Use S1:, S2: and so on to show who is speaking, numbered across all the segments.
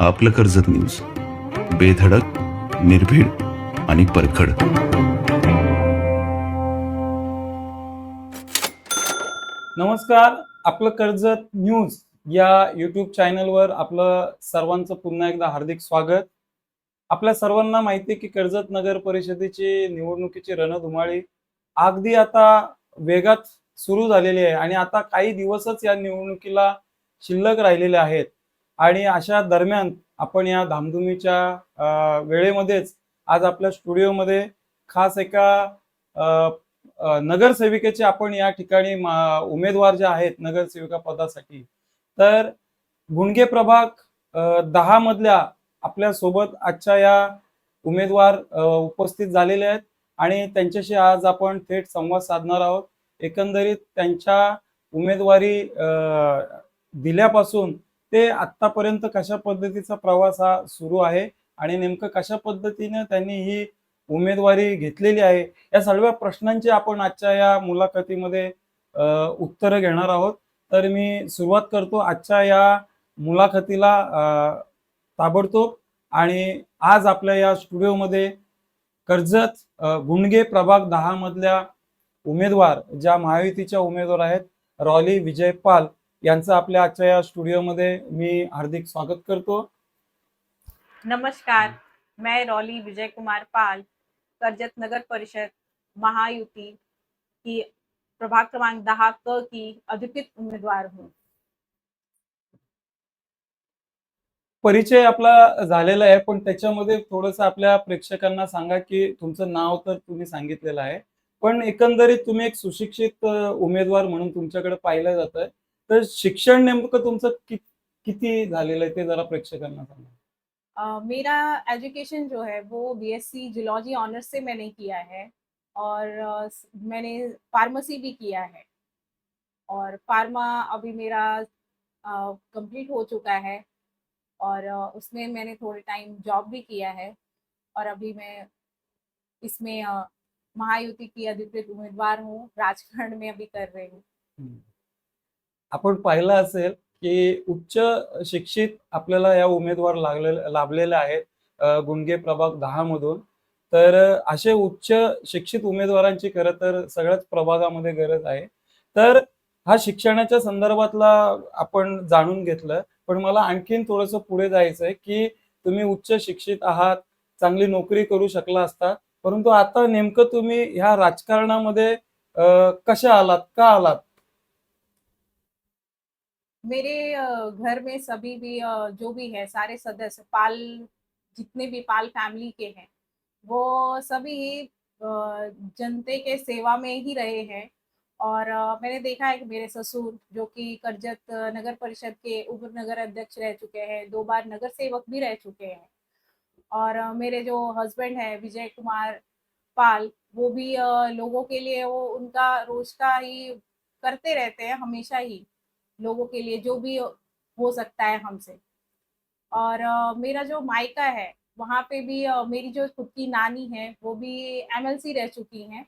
S1: आपलं कर्जत न्यूज बेधडक निर्भीड आणि परखड.
S2: नमस्कार आपलं कर्जत न्यूज या युट्यूब चॅनलवर आपलं सर्वांचं पुन्हा एकदा हार्दिक स्वागत. आपल्या सर्वांना माहिती आहे की कर्जत नगर परिषदेची निवडणुकीची रणधुमाळी अगदी आता वेगात सुरू झालेली आहे आणि आता काही दिवसच या निवडणुकीला शिल्लक राहिलेले आहेत. आणि अशा दरम्यान आपण या धामधुमीच्या वेळेमध्येच आज आपल्या स्टुडिओमध्ये खास एका नगरसेविकेचे आपण या ठिकाणी उमेदवार जे आहेत नगरसेविका पदासाठी तर गुणगे प्रभाग दहा मधल्या आपल्यासोबत आजच्या या उमेदवार उपस्थित झालेले आहेत आणि त्यांच्याशी आज आपण थेट संवाद साधणार आहोत. एकंदरीत त्यांच्या उमेदवारी दिल्यापासून ते आतापर्यंत कशा पद्धतीचा प्रवास हा सुरू आहे आणि नेमकं कशा पद्धतीनं त्यांनी ही उमेदवारी घेतलेली आहे या सर्व प्रश्नांची आपण आजच्या या मुलाखतीमध्ये उत्तरं घेणार आहोत. तर मी सुरुवात करतो आजच्या या मुलाखतीला ताबडतोब आणि आज आपल्या या स्टुडिओमध्ये कर्जत गुंडगे प्रभाग दहा मधल्या उमेदवार ज्या महायुतीच्या उमेदवार आहेत रॉली विजय पाल यांचं आपल्या आजच्या या स्टुडिओमध्ये मी हार्दिक स्वागत करतो.
S3: नमस्कार मैं रौली विजय कुमार पाल करजत नगर परिषद महायुति की प्रभाग क्रमांक दहा क की अधिकृत उम्मीदवार हूँ.
S2: परिचय आपला झालेला आहे पण त्याच्यामध्ये थोडस आपल्या प्रेक्षकांना सांगा की तुमचं नाव तर तुम्ही सांगितलेलं आहे पण एकंदरीत तुम्ही एक सुशिक्षित अ, उमेदवार म्हणून तुमच्याकडे पाहिलं जात आहे तर शिक्षण नेमकं तुमचं कि, किती झालेलं आहे ते जरा प्रेक्षकांना सांगा.
S3: मेरा एजुकेशन जो है वो बीएससी जूलॉजी ऑनर्स से मैंने किया है और मैंने फार्मेसी भी किया है। और फार्मा अभी मेरा कंप्लीट हो चुका है और उसमें मैंने थोड़े टाइम जॉब भी किया है और अभी मैं इसमें महायुति की अधिकृत उम्मीदवार हूँ राजकारण में अभी कर रही हूँ।
S2: हम्म. आपण पाहिलं असेल की उच्च शिक्षित आपल्याला या उमेदवार लागले लाभलेले आहेत गुणगे प्रभाग दहा मधून. तर असे उच्च शिक्षित उमेदवारांची खरं तर सगळ्याच प्रभागामध्ये गरज आहे. तर हा शिक्षणाच्या संदर्भातला आपण जाणून घेतलं. पण मला आणखीन थोडंसं पुढे जायचं आहे की तुम्ही उच्च शिक्षित आहात चांगली नोकरी करू शकला असता परंतु आता नेमकं तुम्ही ह्या राजकारणामध्ये कशा आलात का आलात?
S3: मेरे घर में सभी भी जो भी है, सारे सदस्य, पाल, जितने भी पाल फैमिली के हैं, वो सभी जनते के सेवा में ही रहे हैं। और मैंने देखा है कि मेरे ससुर, जो कि करजत नगर परिषद के उप नगर अध्यक्ष रह चुके हैं, दो बार नगर सेवक भी रह चुके हैं। और मेरे जो हस्बैंड है, विजय कुमार पाल, वो भी लोगों के लिए वो उनका रोज का ही करते रहते हैं, हमेशा ही। लोगों के लिए जो भी हो सकता है हमसे। और अ, मेरा जो मायका है वहाँ पे भी अ, मेरी जो खुद की नानी है वो भी एमएलसी रह चुकी हैं।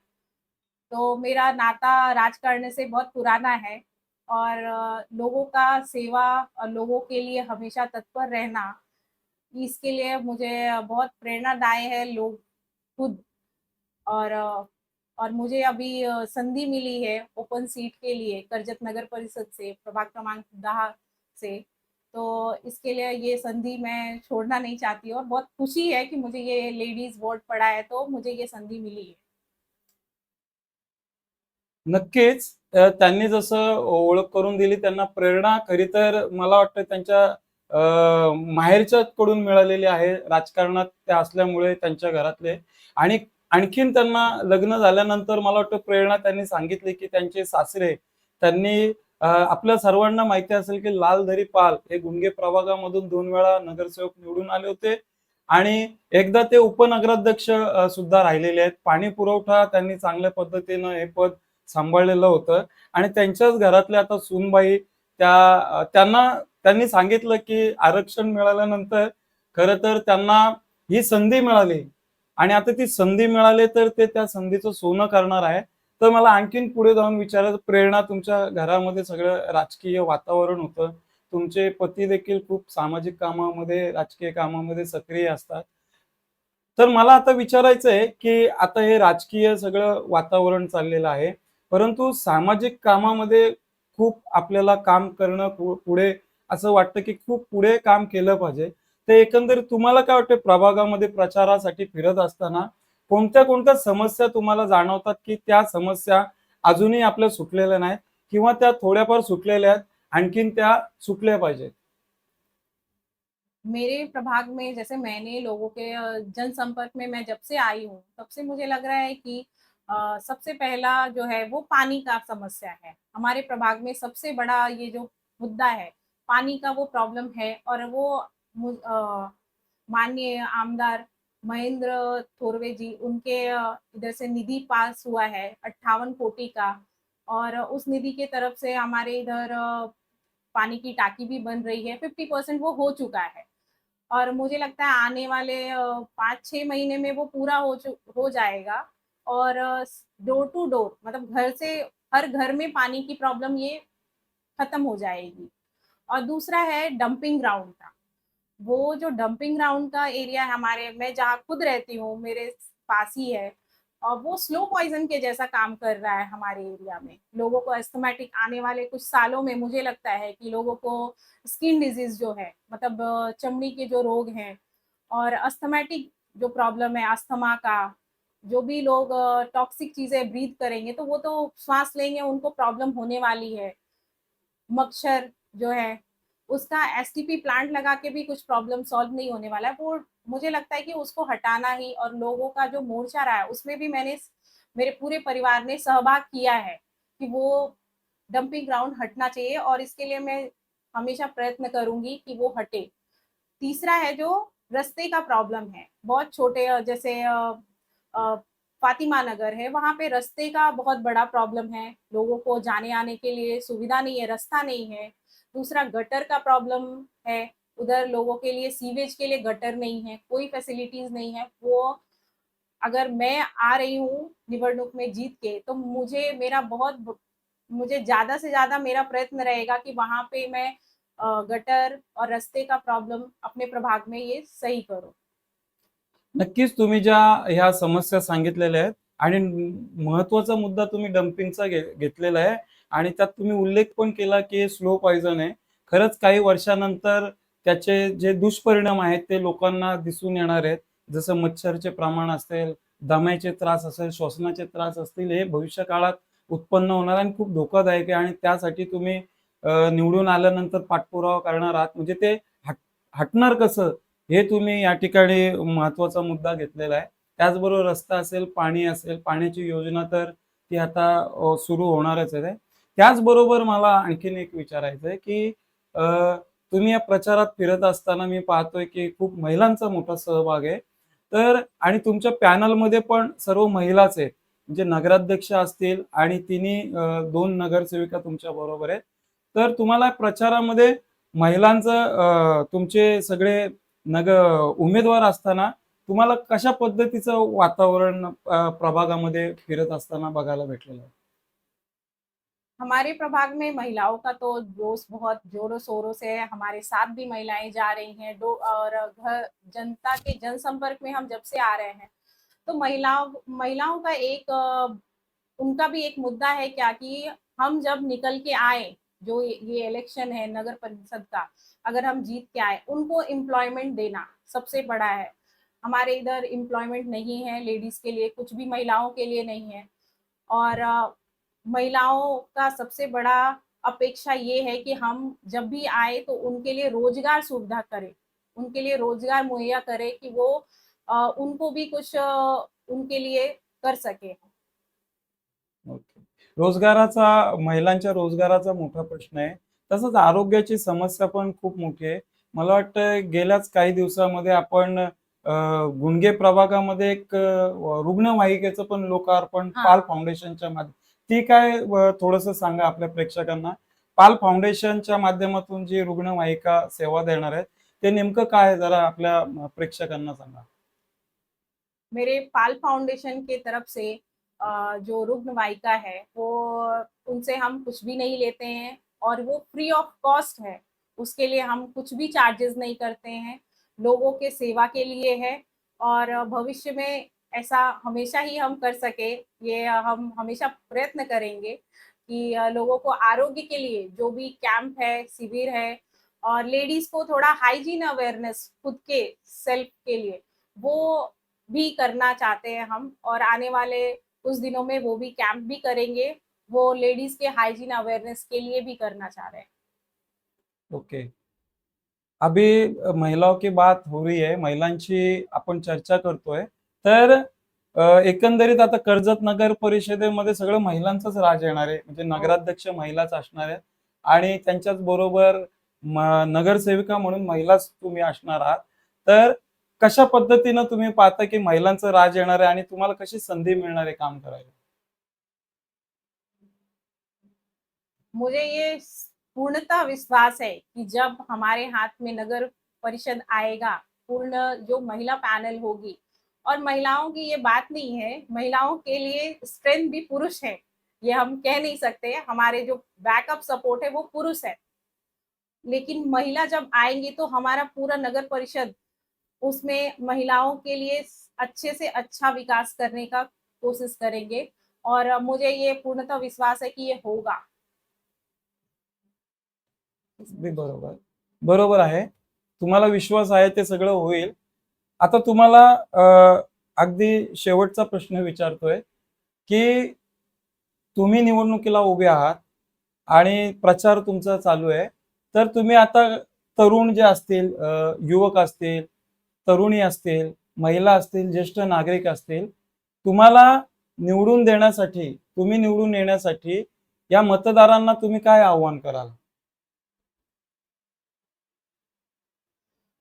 S3: तो मेरा नाता राजकारण से बहुत पुराना है और अ, लोगों का सेवा और लोगों के लिए हमेशा तत्पर रहना इसके लिए मुझे बहुत प्रेरणादायी है लोग खुद। और अ, और मुझे अभी संधि मिली है ओपन सीट के लिए करजत नगर परिषद से प्रभाग क्रमांक दहा से। तो इसके लिए ये संधि मैं छोड़ना नहीं चाहती और बहुत खुशी है कि मुझे ये लेडीज वोट पड़ा है तो मुझे ये संधि मिली है।
S2: नक्कीच त्यांनी जसं ओळख करून दिली त्यांना प्रेरणा खरी तर मला वाटतं त्यांच्या माहेरच्या कडून मिळालेली आहे राजकारणात त्या असल्यामुळे त्यांच्या घरातले. आणि आणखीन त्यांना लग्न झाल्यानंतर मला वाटतं प्रेरणा त्यांनी सांगितली की त्यांचे सासरे त्यांनी आपल्या सर्वांना माहिती असेल की लालधरी पाल हे गुंगे प्रभागामधून दोन वेळा नगरसेवक निवडून आले होते. आणि एकदा ते उपनगराध्यक्ष सुद्धा राहिलेले आहेत. पाणी पुरवठा त्यांनी चांगल्या पद्धतीनं हे पद सांभाळलेलं होतं. आणि त्यांच्याच घरातल्या आता सूनबाई त्या त्यांना त्यांनी सांगितलं की आरक्षण मिळाल्यानंतर खरं तर त्यांना ही संधी मिळाली. आणि आता ती संधी मिळाली तर ते त्या संधीचं सोनं करणार आहे. तर मला आणखीन पुढे जाऊन विचारायचं प्रेरणा तुमच्या घरामध्ये सगळं राजकीय वातावरण होतं. तुमचे पती देखील खूप सामाजिक कामामध्ये राजकीय कामामध्ये सक्रिय असतात. तर मला आता विचारायचं आहे की आता हे राजकीय सगळं वातावरण चाललेलं आहे. परंतु सामाजिक कामामध्ये खूप आपल्याला काम करणं पुढे असं वाटतं की खूप पुढे काम केलं पाहिजे. तर एकंदरीत तुम्हाला काय वाटतं प्रभागामध्ये प्रचारासाठी फिरत असताना कोणत्या कोणत्या समस्या तुम्हाला जाणवतात की त्या समस्या अजूनही आपल्या सुटलेल्या नाहीत किंवा त्या थोड्याफार सुटलेल्या आहेत आणखीन त्या सुटल्या पाहिजेत?
S3: मेरे प्रभाग में जैसे मैंने लोगों के जनसंपर्क में मैं जब से आई हूँ तब से मुझे लग रहा है कि आ, सबसे पहला जो है वो पानी का समस्या है। हमारे प्रभाग में सबसे बड़ा ये जो मुद्दा है पानी का वो प्रॉब्लम है और वो माननीय आमदार महेंद्र थोरवे जी उनके इधर से निधि पास हुआ है अट्ठावन कोटि का और उस निधि के तरफ़ से हमारे इधर पानी की टाकी भी बन रही है। फिफ्टी परसेंट वो हो चुका है और मुझे लगता है आने वाले पाँच छः महीने में वो पूरा हो हो जाएगा और डोर टू डोर मतलब घर से हर घर में पानी की प्रॉब्लम ये खत्म हो जाएगी। और दूसरा है डंपिंग ग्राउंड का। वो जो डंपिंग ग्राउंड का एरिया है हमारे, मैं जहाँ खुद रहती हूँ, मेरे पास ही है, और वो स्लो पॉइजन के जैसा काम कर रहा है हमारे एरिया में। लोगों को एस्थमेटिक आने वाले कुछ सालों में मुझे लगता है कि लोगों को स्किन डिज़ीज़ जो है मतलब चमड़ी के जो रोग हैं और अस्थमेटिक जो प्रॉब्लम है अस्थमा का, जो भी लोग टॉक्सिक चीज़ें ब्रीथ करेंगे तो वो तो श्वास लेंगे, उनको प्रॉब्लम होने वाली है। मच्छर जो है उसका एसटीपी प्लांट लगा के भी कुछ प्रॉब्लम सॉल्व नहीं होने वाला है। वो मुझे लगता है कि उसको हटाना ही और लोगों का जो मोर्चा रहा है, उसमें भी मैंने मेरे पूरे परिवार ने सहभाग किया है कि वो डंपिंग ग्राउंड हटना चाहिए और इसके लिए मैं हमेशा प्रयत्न करूँगी कि वो हटे। तीसरा है जो रस्ते का प्रॉब्लम है, बहुत छोटे, जैसे फातिमा नगर है, वहाँ पे रस्ते का बहुत बड़ा प्रॉब्लम है। लोगों को जाने आने के लिए सुविधा नहीं है, रास्ता नहीं है। दूसरा गटर का प्रॉब्लम है उधर लोगों के लिए सीवेज के लिए गटर नहीं है कोई फैसिलिटीज नहीं है। वो अगर मैं आ रही हूँ निवडणूक में जीत के तो मुझे मेरा बहुत मुझे ज्यादा से ज्यादा मेरा प्रयत्न रहेगा कि वहां पे मैं गटर और रस्ते का प्रॉब्लम अपने प्रभाग में ये सही करो।
S2: नक्कीच तुम्ही ज्या ह्या समस्या सांगितलेल्या आहेत आणि महत्त्वाचा मुद्दा तुम्ही डम्पिंगचा घेतलेला आहे आणि त्यात तुम्ही उल्लेख पण केला की स्लो पॉइझन आहे. खरंच काही वर्षानंतर त्याचे जे दुष्परिणाम आहेत ते लोकांना दिसून येणार आहेत. जसं मच्छरचे प्रमाण असेल दम्याचे त्रास असेल श्वसनाचे त्रास असतील हे भविष्य काळात उत्पन्न होणार आणि खूप धोकादायक आहे. आणि त्यासाठी तुम्ही निवडून आल्यानंतर पाठपुरावा करणार आहात. म्हणजे ते हट हटणार कसं? हे तुम्ही या ठिकाणी महत्त्वाचा मुद्दा घेतलेला आहे. त्याचबरोबर रस्ता असेल पाणी असेल पाण्याची योजना तर ती आता सुरू होणारच आहे. त्याचबरोबर मला आणखीन एक विचारायचं आहे की तुम्ही या प्रचारात फिरत असताना मी पाहतोय की खूप महिलांचा मोठा सहभाग आहे. तर आणि तुमच्या पॅनलमध्ये पण सर्व महिलाच आहेत. म्हणजे नगराध्यक्ष असतील आणि तिन्ही दोन नगरसेविका तुमच्या बरोबर आहेत. तर तुम्हाला प्रचारामध्ये महिलांचं तुमचे सगळे नग उमेदवार असताना तुम्हाला कशा पद्धतीचं वातावरण प्रभागामध्ये फिरत असताना बघायला भेटलेलं आहे?
S3: हमारे प्रभाग में महिलाओं का तो जोश बहुत जोरों शोरों से है। हमारे साथ भी महिलाएँ जा रही हैं। दो और घर, जनता के जनसंपर्क में हम जब से आ रहे हैं तो महिलाओं महिलाओं का एक, उनका भी एक मुद्दा है क्या कि हम जब निकल के आए, जो ये इलेक्शन है नगर परिषद का, अगर हम जीत के आए, उनको एम्प्लॉयमेंट देना सबसे बड़ा है। हमारे इधर एम्प्लॉयमेंट नहीं है लेडीज़ के लिए कुछ भी, महिलाओं के लिए नहीं है। और महिलाओं का सबसे बड़ा अपेक्षा ये है कि हम जब भी आए तो उनके लिए रोजगार सुविधा करें उनके लिए रोजगार मुहैया करें कि वो अ, उनको भी कुछ अ, उनके लिए कर सके।
S2: ओके. रोजगाराचा महिलांच्या रोजगाराचा मोठा प्रश्न आहे. तसंच आरोग्याची समस्या पण खूप मोठी आहे. मला वाटतं गेल्याच काही दिवसामध्ये आपण गुणगे प्रभागामध्ये एक रुग्णवाहिकेचं पण लोकार्पण. पाल फाउंडेशनच्या माध्यम ती काय थोडस सांगा आपल्या प्रेक्षकांना. पाल फाउंडेशनच्या माध्यमातून जी रुग्णवाहिका सेवा देणार आहेत ते नेमकं काय जरा आपल्या प्रेक्षकांना सांगा.
S3: मेरे पाल फाउंडेशन के तरफ से जो रुग्णवाहिका है वो उनसे हम कुछ भी नहीं लेते हैं और वो फ्री ऑफ कॉस्ट है। उसके लिए हम कुछ भी चार्जेस नहीं करते हैं। लोगों के सेवा के लिए है और भविष्य में ऐसा हमेशा ही हम कर सके, ये हम हमेशा प्रयत्न करेंगे कि लोगों को आरोग्य के लिए जो भी कैंप है, शिविर है और लेडीज़ को थोड़ा हाइजीन अवेयरनेस खुद के सेल्फ के लिए, वो भी करना चाहते हैं हम और आने वाले कुछ दिनों में वो भी कैंप भी करेंगे, वो लेडीज़ के हाइजीन अवेयरनेस के लिए भी करना चाह रहे हैं
S2: ओके okay. अभी महिलाओं की बात हो रही आहे महिलांची आपण चर्चा करतोय तर एकंदरीत आता कर्जत नगर परिषदेमध्ये सगळं महिलांचाच राज येणार आहे. म्हणजे नगराध्यक्ष महिलाच असणार आहेत. आणि त्यांच्याच बरोबर नगरसेविका म्हणून महिलाच तुम्ही असणार आहात. तर कशा पद्धतीनं तुम्ही पाहता की महिलांचं राज येणार आहे आणि तुम्हाला कशी संधी मिळणार आहे काम करायला?
S3: मुझे ये पूर्णतः विश्वास है कि जब हमारे हाथ में नगर परिषद आएगा पूर्ण जो महिला पैनल होगी और महिलाओं की ये बात नहीं है, महिलाओं के लिए स्ट्रेंथ भी पुरुष है। ये हम कह नहीं सकते, हमारे जो बैकअप सपोर्ट है वो पुरुष है। लेकिन महिला जब आएँगी तो हमारा पूरा नगर परिषद उसमें महिलाओं के लिए अच्छे से अच्छा विकास करने का कोशिश करेंगे और मुझे ये पूर्णतः विश्वास है कि ये होगा।
S2: बरोबर बरोबर आहे। तुम्हाला विश्वास आहे ते सगळं होईल. आता तुम्हाला अगदी शेवटचा प्रश्न विचारतोय की तुम्ही निवडणुकीला उभे आहात आणि प्रचार तुमचा चालू आहे. तर तुम्ही आता तरुण जे असतील युवक असतील तरुणी असतील महिला असतील ज्येष्ठ नागरिक असतील तुम्हाला निवडून देण्यासाठी तुम्ही निवडून येण्यासाठी या मतदारांना तुम्ही काय आव्हान कराल?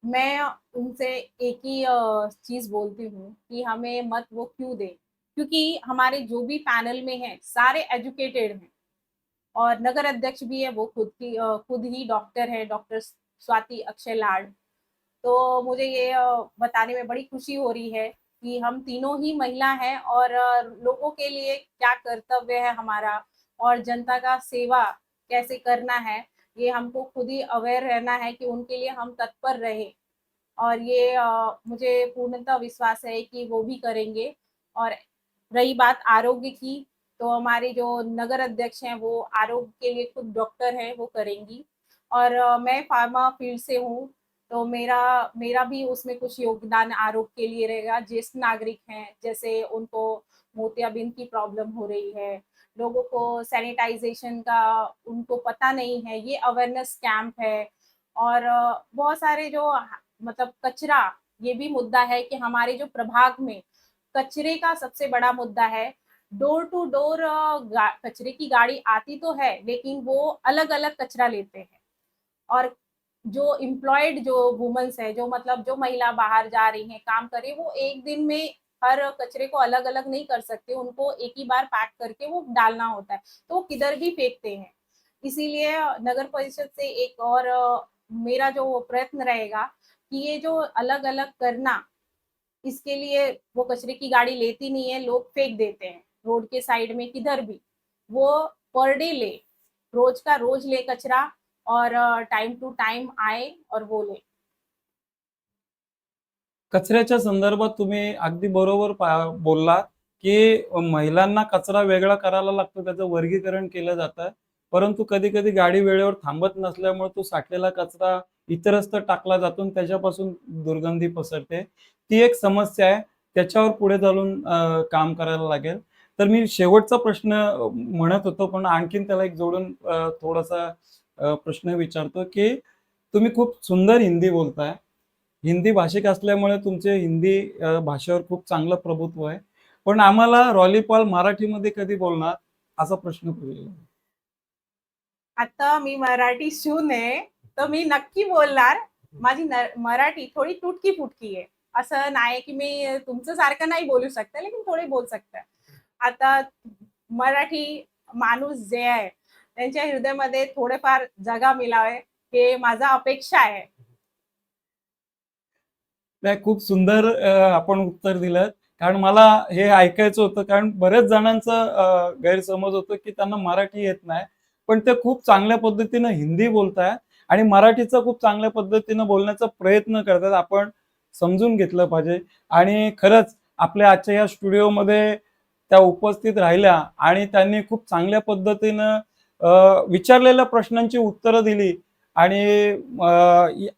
S3: मैं उनसे एक ही चीज़ बोलती हूँ कि हमें मत वो क्यों दे? क्योंकि हमारे जो भी पैनल में हैं, सारे एजुकेटेड हैं। और नगर अध्यक्ष भी है, वो खुद की खुद ही डॉक्टर है, डॉक्टर स्वाति अक्षय लाड। तो मुझे ये बताने में बड़ी खुशी हो रही है कि हम तीनों ही महिला हैं और लोगों के लिए क्या कर्तव्य है हमारा? और जनता का सेवा कैसे करना है? ये हमको खुद ही अवेयर रहना है कि उनके लिए हम तत्पर रहे। और ये अ, मुझे पूर्णतः विश्वास है कि वो भी करेंगे। और रही बात आरोग्य की तो हमारे जो नगर अध्यक्ष हैं वो आरोग्य के लिए खुद डॉक्टर हैं वो करेंगी। और अ, मैं फार्मा फ़ील्ड से हूँ तो मेरा मेरा भी उसमें कुछ योगदान आरोग्य के लिए रहेगा। ज्येष्ठ नागरिक हैं जैसे उनको मोतियाबिंद की प्रॉब्लम हो रही है लोगों को सैनिटाइजेशन का उनको पता नहीं है, ये अवेयरनेस कैंप है और बहुत सारे जो मतलब कचरा, ये भी मुद्दा है कि हमारे जो प्रभाग में कचरे का सबसे बड़ा मुद्दा है। डोर टू डोर कचरे की गाड़ी आती तो है, लेकिन वो अलग अलग कचरा लेते हैं। और जो एम्प्लॉयड जो वुमेन्स है, जो मतलब जो महिला बाहर जा रही हैं, काम कर वो एक दिन में हर कचरे को अलग अलग नहीं कर सकते, उनको एक ही बार पैक करके वो डालना होता है तो वो किधर भी फेंकते हैं। इसीलिए नगर परिषद से एक और, मेरा जो प्रयत्न रहेगा कि ये जो अलग अलग करना, इसके लिए वो कचरे की गाड़ी लेती नहीं है, लोग फेंक देते हैं, रोड के साइड में किधर भी। वो पर डे ले, रोज का रोज ले कचरा और, टाइम टू टाइम आए और वो ले।
S2: कचऱ्याच्या संदर्भात तुम्ही अगदी बरोबर बोलला की महिलांना कचरा वेगळा करायला लागतो त्याचं वर्गीकरण केलं जातं. परंतु कधी कधी गाडी वेळेवर थांबत नसल्यामुळे तो साठलेला कचरा इतरस्त टाकला जातो आणि त्याच्यापासून दुर्गंधी पसरते. ती एक समस्या आहे. त्याच्यावर पुढे चालून काम करायला लागेल. तर मी शेवटचा प्रश्न म्हणत होतो पण आणखीन त्याला एक जोडून थोडासा प्रश्न विचारतो की तुम्ही खूप सुंदर हिंदी बोलताय. हिंदी भाषिक असल्यामुळे तुमचे हिंदी भाषेवर खूप चांगलं प्रभुत्व आहे. पण आम्हाला रॉलीपॉल मराठीमध्ये कधी बोलणार असा प्रश्न पडलेला
S3: आता मी मराठी शून आहे तर मी नक्की बोलणार माझी मराठी थोडी तुटकी फुटकी आहे. असं नाही की मी तुमचं सारखं नाही बोलू शकते लेकिन थोडी बोल शकते. आता मराठी माणूस जे आहे त्यांच्या हृदयामध्ये थोडेफार जागा मिळावे हे माझा अपेक्षा आहे.
S2: त्या खूप सुंदर आपण उत्तर दिलं कारण मला हे ऐकायचं होतं कारण बऱ्याच जणांचं गैरसमज होतं की त्यांना मराठी येत नाही. पण ते खूप चांगल्या पद्धतीनं हिंदी बोलताय आणि मराठीचा खूप चांगल्या पद्धतीनं बोलण्याचा प्रयत्न करतात. आपण समजून घेतलं पाहिजे. आणि खरंच आपल्या आजच्या या स्टुडिओमध्ये त्या उपस्थित राहिल्या आणि त्यांनी खूप चांगल्या पद्धतीनं विचारलेल्या प्रश्नांची उत्तरं दिली आणि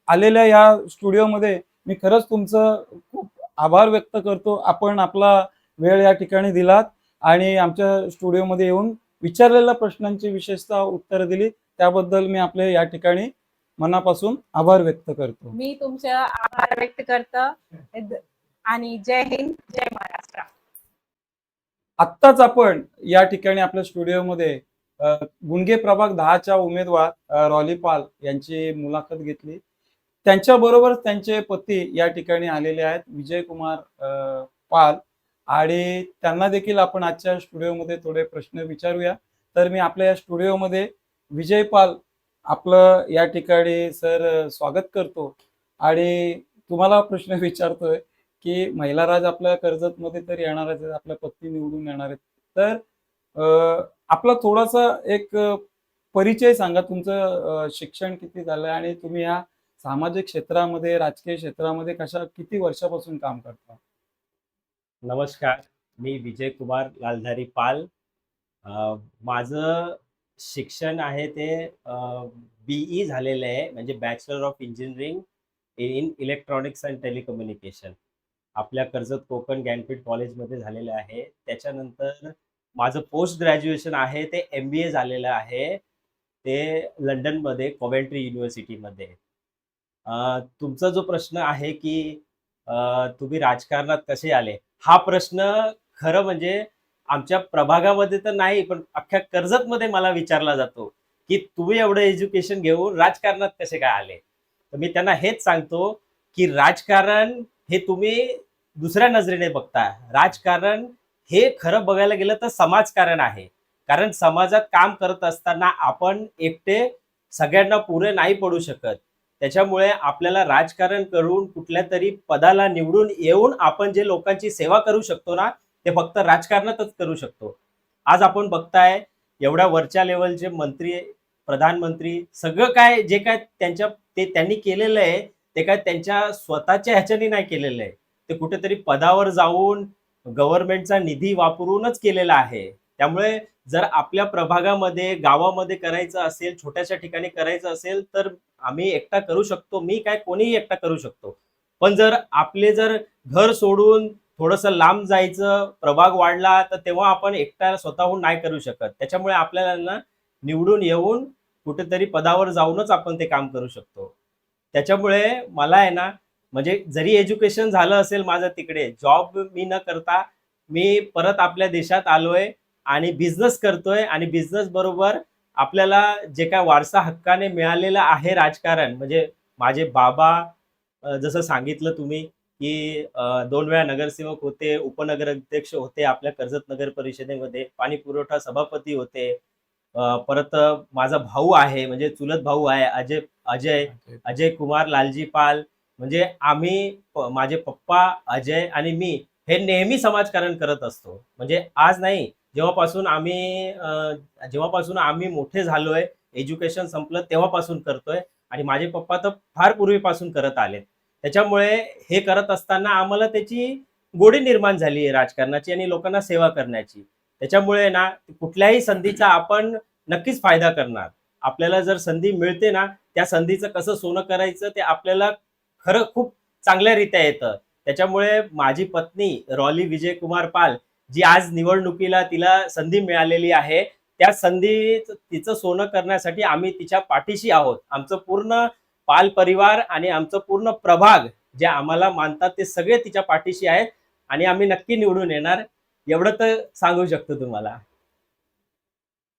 S2: आलेल्या या स्टुडिओमध्ये मी खरंच तुमचं खूप आभार व्यक्त करतो. आपण आपला वेळ या ठिकाणी दिलात आणि आमच्या स्टुडिओमध्ये येऊन विचारलेल्या प्रश्नांची विशेषतः उत्तरं दिली. त्याबद्दल मी आपले या ठिकाणी मनापासून आभार व्यक्त करतो.
S3: मी तुमचे आभार व्यक्त करत. आणि जय हिंद जय महाराष्ट्र.
S2: आत्ताच आपण या ठिकाणी आपल्या स्टुडिओमध्ये गुंगे प्रभाग दहाच्या उमेदवार रॉली पाल यांची मुलाखत घेतली. त्यांच्याबरोबर त्यांचे पती या ठिकाणी आलेले आहेत विजय कुमार पाल. आणि त्यांना देखील आपण आजच्या स्टुडिओमध्ये थोडे प्रश्न विचारूया. तर मी आपल्या या स्टुडिओमध्ये विजय पाल आपलं या ठिकाणी सर स्वागत करतो. आणि तुम्हाला प्रश्न विचारतोय की महिला राज आपल्या कर्जतमध्ये तर येणार आहेत आपल्या पत्नी निवडून येणार आहेत. तर आपला थोडासा एक परिचय सांगा. तुमचं शिक्षण किती झालं आणि तुम्ही या सामाजिक क्षेत्रामध्ये राजकीय क्षेत्रामध्ये कशा किती वर्षापासून काम करता?
S4: नमस्कार मी विजय कुमार लालधारी पाल. माझं शिक्षण आहे ते बीई झालेलं आहे म्हणजे bachelor of engineering in electronics and telecommunication आपल्या कर्जत कोकण ज्ञानपीठ कॉलेजमध्ये झालेलं आहे. त्याच्यानंतर माझं पोस्ट ग्रॅज्युएशन आहे ते एम बी ए झालेलं आहे. ते लंडनमध्ये कॉवेंट्री युनिव्हर्सिटीमध्ये तुमचा जो प्रश्न आहे की तुम्ही राजकारणात कसे आले? हा प्रश्न खरं म्हणजे आमच्या प्रभागामध्ये तर नाही पण अख्ख्या कर्जत मध्ये मला विचारला जातो की तुम्ही एवढं एज्युकेशन घेऊन राजकारणात कसे काय आले? तर मी त्यांना हेच सांगतो की राजकारण हे तुम्ही दुसऱ्या नजरेने बघता. राजकारण हे खरं बघायला गेलं तर समाजकारण आहे. कारण समाजात काम करत असताना आपण एकटे सगळ्यांना पुरे नाही पडू शकत. त्याच्यामुळे आपल्याला राजकारण करून कुठल्या तरी पदाला निवडून येऊन आपण जे लोकांची सेवा करू शकतो ना ते फक्त राजकारणातच करू शकतो. आज आपण बघताय एवढ्या वरच्या लेवलचे मंत्री प्रधानमंत्री सगळं काय जे काय त्यांच्या ते त्यांनी केलेलं आहे ते काय त्यांच्या स्वतःच्या ह्याच्याने नाही केलेलं आहे. ते कुठेतरी पदावर जाऊन गव्हर्नमेंटचा निधी वापरूनच केलेला आहे. त्यामुळे जर आपल्या प्रभागामध्ये गावामध्ये करायचं असेल छोट्याशा ठिकाणी करायचं असेल तर आम्ही एकटा करू शकतो. मी काय कोणीही एकटा करू शकतो. पण जर आपले जर घर सोडून थोडंसं लांब जायचं प्रभाग वाढला तर तेव्हा आपण एकटा स्वतःहून नाही करू शकत. त्याच्यामुळे आपल्याला निवडून येऊन कुठेतरी पदावर जाऊनच आपण ते काम करू शकतो. त्याच्यामुळे मला आहे ना म्हणजे जरी एज्युकेशन झालं असेल माझं तिकडे जॉब मी न करता मी परत आपल्या देशात आलोय. आणि बिझनेस करतोय आणि बिझनेस बरोबर आपल्याला जे काय वारसा हक्काने मिळालेलं आहे राजकारण म्हणजे माझे बाबा जसं सांगितलं तुम्ही की दोन वेळा नगरसेवक होते उपनगर अध्यक्ष होते आपल्या कर्जत नगर परिषदेमध्ये पाणी पुरवठा सभापती होते. परत माझा भाऊ आहे म्हणजे चुलत भाऊ आहे अजय अजय अजय कुमार लालजी पाल म्हणजे आम्ही माझे पप्पा अजय आणि मी हे नेहमी समाजकारण करत असतो. म्हणजे आज नाही जेव्हापासून आम्ही जेव्हापासून आम्ही मोठे झालोय एज्युकेशन संपलं तेव्हापासून करतोय आणि माझे पप्पा तर फार पूर्वीपासून करत आलेत. त्याच्यामुळे हे करत असताना आम्हाला त्याची गोडी निर्माण झाली आहे राजकारणाची आणि लोकांना सेवा करण्याची. त्याच्यामुळे ना कुठल्याही संधीचा आपण नक्कीच फायदा करणार. आपल्याला जर संधी मिळते ना त्या संधीचं कसं सोनं करायचं ते आपल्याला खरं खूप चांगल्यारीत्या येतं. त्याच्यामुळे माझी पत्नी रॉली विजय कुमार पाल जी आज निवडणुकीला तिला संधी मिळालेली आहे त्या संधी तिचं सोनं करण्यासाठी आम्ही तिच्या पाठीशी आहोत. आमचं पूर्ण पाल परिवार आणि आमचं पूर्ण प्रभाग जे आम्हाला मानतात ते सगळे तिच्या पाठीशी आहेत आणि आम्ही नक्की निवडून येणार. एवढं तर सांगू शकतो तुम्हाला.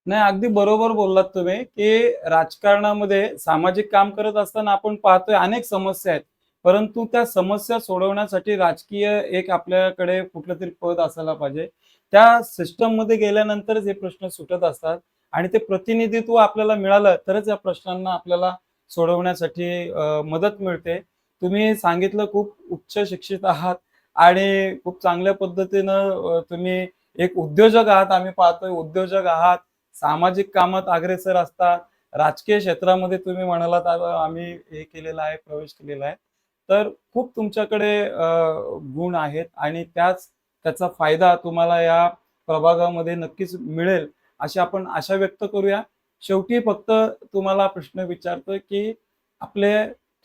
S2: नाही अगदी बरोबर बोललात तुम्ही की राजकारणामध्ये सामाजिक काम करत असताना आपण पाहतोय अनेक समस्या आहेत. परंतु त्या समस्या सोडवण्यासाठी राजकीय एक आपल्याकडे कुठलं तरी पद असायला पाहिजे. त्या सिस्टममध्ये गेल्यानंतरच हे प्रश्न सुटत असतात आणि ते प्रतिनिधित्व आपल्याला मिळालं तरच या प्रश्नांना आपल्याला सोडवण्यासाठी मदत मिळते. तुम्ही सांगितलं खूप उच्च शिक्षित आहात आणि खूप चांगल्या पद्धतीनं तुम्ही एक उद्योजक आहात. आम्ही पाहतोय उद्योजक आहात सामाजिक कामात अग्रेसर असतात. राजकीय क्षेत्रामध्ये तुम्ही म्हणालात आम्ही हे केलेलं आहे प्रवेश केलेला आहे. तर खूप तुमच्याकडे गुण आहेत आणि त्याच त्याचा फायदा तुम्हाला या प्रभागामध्ये नक्कीच मिळेल अशी आपण आशा व्यक्त करूया. शेवटी फक्त तुम्हाला प्रश्न विचारतोय की आपले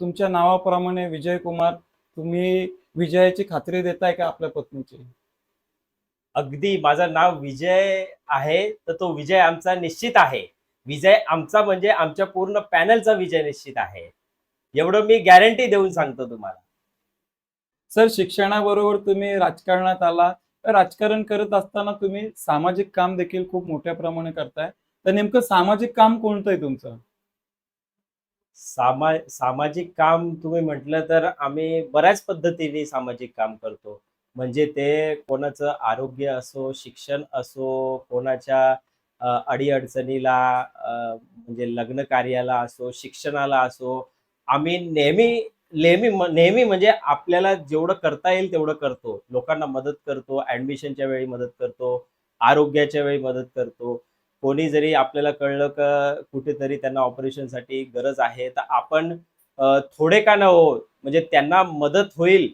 S2: तुमच्या नावाप्रमाणे विजय कुमार तुम्ही विजयाची खात्री देताय का आपल्या पत्नीची?
S4: अगदी. माझं नाव विजय आहे तर तो विजय आमचा निश्चित आहे. विजय आमचा म्हणजे आमच्या पूर्ण पॅनलचा विजय निश्चित आहे. एवढं मी गॅरंटी देऊन सांगतो तुम्हाला.
S2: सर शिक्षणाबरोबर तुम्ही राजकारणात आला. तर राजकारण करत असताना तुम्ही सामाजिक काम देखील खूप मोठ्या प्रमाणे करताय. तर नेमकं सामाजिक काम कोणतं आहे तुमचं?
S4: सामा सामाजिक काम तुम्ही म्हटलं तर आम्ही बऱ्याच पद्धतीने सामाजिक काम करतो. म्हणजे ते कोणाचं आरोग्य असो शिक्षण असो कोणाच्या अडीअडचणीला म्हणजे लग्न कार्याला असो शिक्षणाला असो आम्ही नेहमी नेहमी नेहमी म्हणजे आपल्याला जेवढं करता येईल तेवढं करतो. लोकांना मदत करतो ऍडमिशनच्या वेळी मदत करतो आरोग्याच्या वेळी मदत करतो. कोणी जरी आपल्याला कळलं का कुठेतरी त्यांना ऑपरेशनसाठी गरज आहे तर आपण थोडे का न हो म्हणजे त्यांना मदत होईल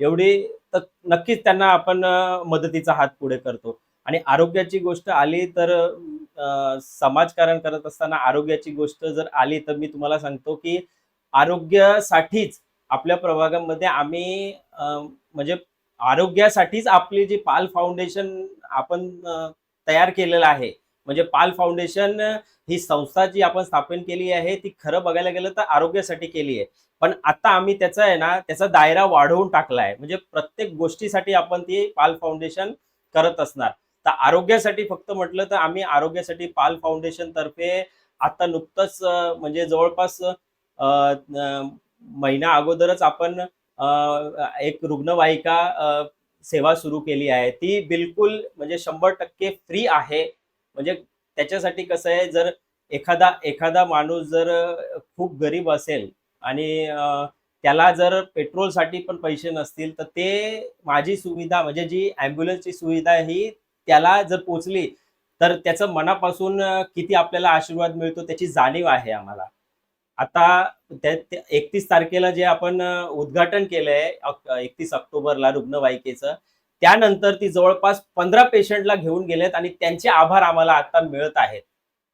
S4: एवढी तर नक्कीच त्यांना आपण मदतीचा हात पुढे करतो. आणि आरोग्याची गोष्ट आली तर समाजकारण करत असताना आरोग्याची गोष्ट जर आली तर मी तुम्हाला सांगतो की आरोग्यासाठीच आपल्या प्रभागामध्ये आम्ही म्हणजे आरोग्यासाठीच आपली जी पाल फाउंडेशन आपण तयार केलेलं आहे. म्हणजे पाल फाउंडेशन ही संस्था जी आपण स्थापन केली आहे ती खरं बघायला गेलं तर आरोग्यासाठी केली आहे. पण आता आम्ही त्याचा आहे ना त्याचा दायरा वाढवून टाकला आहे. म्हणजे प्रत्येक गोष्टीसाठी आपण ती पाल फाउंडेशन करत असणार. तर आरोग्यासाठी फक्त म्हटलं तर आम्ही आरोग्यासाठी पाल फाउंडेशन तर्फे आता नुकतंच म्हणजे जवळपास महिना अगोदरच आपण एक रुग्णवाहिका सेवा सुरू केली आहे. ती बिलकुल म्हणजे शंभर टक्के फ्री आहे. म्हणजे त्याच्यासाठी कसं आहे जर एखादा एखादा माणूस जर खूप गरीब असेल आणि त्याला जर पेट्रोलसाठी पण पैसे नसतील तर ते माझी सुविधा म्हणजे जी ॲम्ब्युलन्सची सुविधा ही त्याला जर पोचली तर त्याचं मनापासून किती आपल्याला आशीर्वाद मिळतो त्याची जाणीव आहे आम्हाला. आता त्या एकतीस तारखेला जे आपण उद्घाटन केलंय एकतीस ऑक्टोबरला रुग्णवाहिकेचं त्यानंतर ती जवळपास पंधरा पेशंटला घेऊन गेलेत आणि त्यांचे आभार आम्हाला आता मिळत आहेत.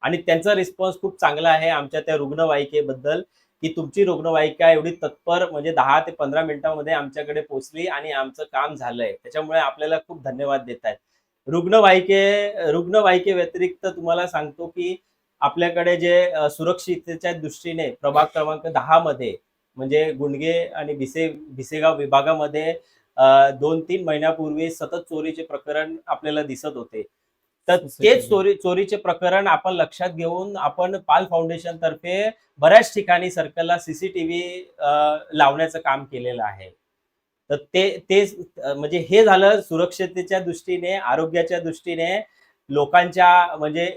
S4: आणि त्यांचा रिस्पॉन्स खूप चांगला आहे आमच्या त्या रुग्णवाहिकेबद्दल की तुमची रुग्णवाहिका एवढी तत्पर म्हणजे दहा ते पंधरा मिनिटांमध्ये आमच्याकडे पोहोचली आणि आमचं काम झालंय. त्याच्यामुळे आपल्याला खूप धन्यवाद देत आहेत रुग्णवाहिके रुग्णवाहिके व्यतिरिक्त तुम्हाला सांगतो की आपल्याकडे जे सुरक्षिततेच्या दृष्टीने प्रभाग क्रमांक दहा मध्ये म्हणजे गुंडगे आणि भिसे भिसेगाव विभागामध्ये दोन तीन महिन्यापूर्वी सतत चोरीचे प्रकरण आपल्याला दिसत होते. तर तेच चोरी चोरीचे प्रकरण आपण लक्षात घेऊन आपण पाल फाउंडेशन तर्फे बऱ्याच ठिकाणी सर्कलला सीसीटीव्ही लावण्याचं काम केलेलं आहे. तर ते म्हणजे हे झालं सुरक्षतेच्या दृष्टीने आरोग्याच्या दृष्टीने लोकांच्या म्हणजे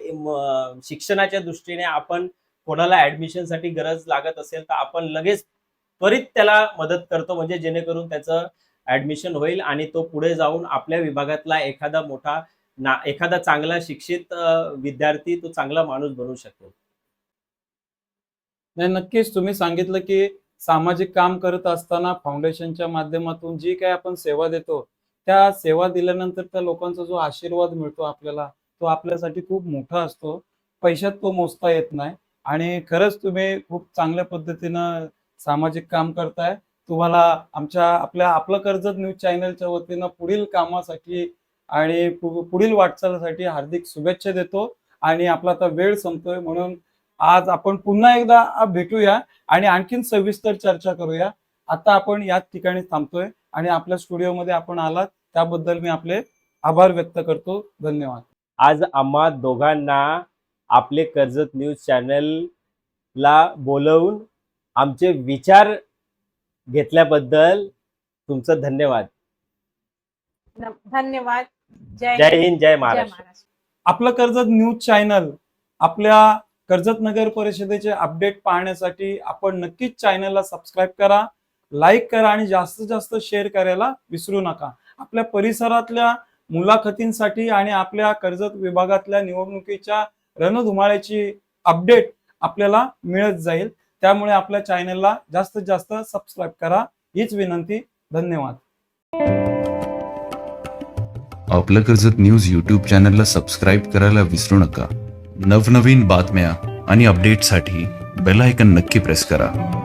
S4: शिक्षणाच्या दृष्टीने आपण कोणाला ऍडमिशनसाठी गरज लागत असेल तर आपण लगेच त्वरित त्याला मदत करतो. म्हणजे जेणेकरून त्याचं ऍडमिशन होईल आणि तो पुढे जाऊन आपल्या विभागातला एखादा मोठा ना एखादा चांगला शिक्षित विद्यार्थी तो चांगला माणूस बनू शकेल.
S2: नाही नक्कीच तुम्ही सांगितलं की सामाजिक काम करत असताना फाउंडेशनच्या माध्यमातून जी काही आपण सेवा देतो त्या सेवा दिल्यानंतर त्या लोकांचा जो आशीर्वाद मिळतो आपल्याला तो आपल्यासाठी खूप मोठा असतो. पैशात तो मोजता येत नाही. आणि खरंच तुम्ही खूप चांगल्या पद्धतीनं सामाजिक काम करताय. तुम्हाला आमच्या आपल्या आपलं कर्जत न्यूज चॅनलच्या वतीनं पुढील कामासाठी आणि पुढील वाटचालीसाठी हार्दिक शुभेच्छा देतो. आणि आपला आता वेळ संपतोय म्हणून आज आपण पुन्हा एकदा भेटूया आणि आणखीन सविस्तर चर्चा करूया. आता आपण याच ठिकाणी थांबतोय. आणि आपल्या स्टुडिओमध्ये आपण आलात त्याबद्दल मी आपले आभार व्यक्त करतो. धन्यवाद.
S4: आज आम्हा दोघांना आपले कर्जत न्यूज चॅनलला बोलवून आमचे विचार घेतल्याबद्दल तुमचं धन्यवाद.
S3: धन्यवाद. जय
S4: जय
S3: हिंद
S4: जय
S3: महाराष्ट्र.
S2: आपलं कर्जत न्यूज चॅनल आपल्या कर्जत नगर परिषदेचे अपडेट पाहण्यासाठी आपण नक्कीच चॅनलला सबस्क्राईब करा. लाईक करा आणि जास्तीत जास्त शेअर करायला विसरू नका. आपल्या परिसरातल्या मुलाखतींसाठी आणि आपल्या कर्जत विभागातल्या निवडणुकीच्या रणधुमाळ्याची अपडेट आपल्याला मिळत जाईल. त्यामुळे आपल्या चॅनलला जास्तीत जास्त सबस्क्राईब करा. हीच विनंती. धन्यवाद.
S1: आपलं कर्जत न्यूज यूट्यूब चॅनलला सबस्क्राईब करायला विसरू नका. नवनवीन बातम्या आणि अपडेटसाठी बेल आयकन नक्की प्रेस करा.